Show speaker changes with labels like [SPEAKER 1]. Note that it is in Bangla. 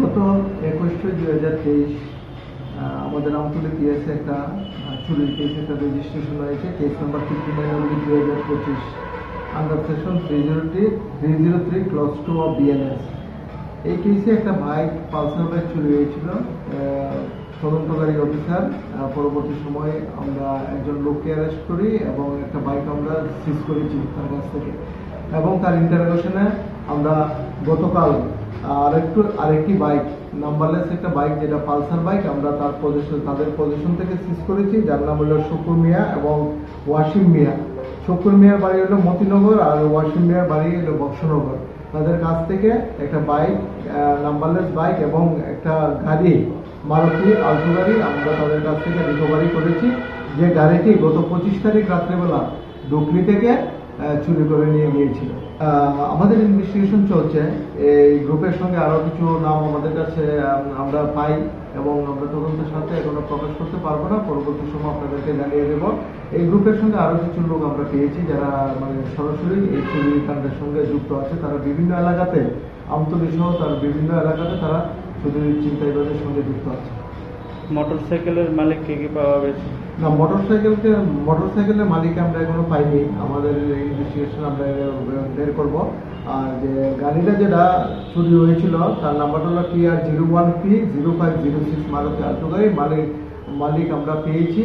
[SPEAKER 1] গত একুশে দুই হাজার তেইশ আমাদের আমতুলে পিএসে একটা চুরির কেস একটা রেজিস্ট্রেশন হয়েছে কেস নাম্বার ফিফটি নাইন অব্দি দুই হাজার পঁচিশ। Under section three zero three three zero three clause two of BNS এই কেসে একটা বাইক পালসার বাইক চুরি হয়েছিল তদন্তকারী অফিসার পরবর্তী সময়ে আমরা একজন লোককে অ্যারেস্ট করি এবং একটা বাইক আমরা সিজ করেছি তার কাছ থেকে। এবং তার ইন্টারোগেশনে আমরা গতকাল আরেকটু আরেকটি বাইক নাম্বারলেস একটা বাইক যেটা পালসার বাইক আমরা তার পজিশন তাদের পজিশন থেকে সিজ করেছি, যার নাম হলো শুকুর মিয়া এবং ওয়াসিম মিয়া। শুকুর মিয়ার বাড়ি হলো মতিনগর আর ওয়াসিম মিয়ার বাড়ি হলো বক্সনগর। তাদের কাছ থেকে একটা বাইক নাম্বারলেস বাইক এবং একটা গাড়ি, মারুতি আলটো গাড়ি আমরা তাদের কাছ থেকে রিকভারি করেছি। যে গাড়িটি গত পঁচিশ তারিখ রাত্রেবেলা ডুকলি থেকে চুরি করে নিয়ে গিয়েছিল। আমাদের ইনভেস্টিগেশন চলছে। এই গ্রুপের সঙ্গে আরও কিছু নাম আমাদের কাছে আমরা পাই এবং আমরা তদন্তের সাথে এখনও প্রকাশ করতে পারব না। পরবর্তী সময় আপনাদেরকে জানিয়ে দেব। এই গ্রুপের সঙ্গে আরও কিছু লোক আমরা পেয়েছি যারা মানে সরাসরি এই চুরি কাণ্ডের সঙ্গে যুক্ত আছে। তারা বিভিন্ন এলাকাতে, আমতলী সহ তার বিভিন্ন এলাকাতে তারা চুরির চিন্তাইবাদের সঙ্গে যুক্ত আছে।
[SPEAKER 2] মোটরসাইকেলের মালিক কে কি পাওয়া গেছে?
[SPEAKER 1] না মোটরসাইকেলকে মোটরসাইকেলের মালিক আমরা এখনও পাইনি। আমাদের ইনভেস্টিগেশন আমরা বের করব। আর যে গাড়িটা যেটা চুরি হয়েছিল, তার নাম্বারটা হলো T R zero one P zero five zero six Maruti Alto গাড়ি। মালিক মালিক আমরা পেয়েছি।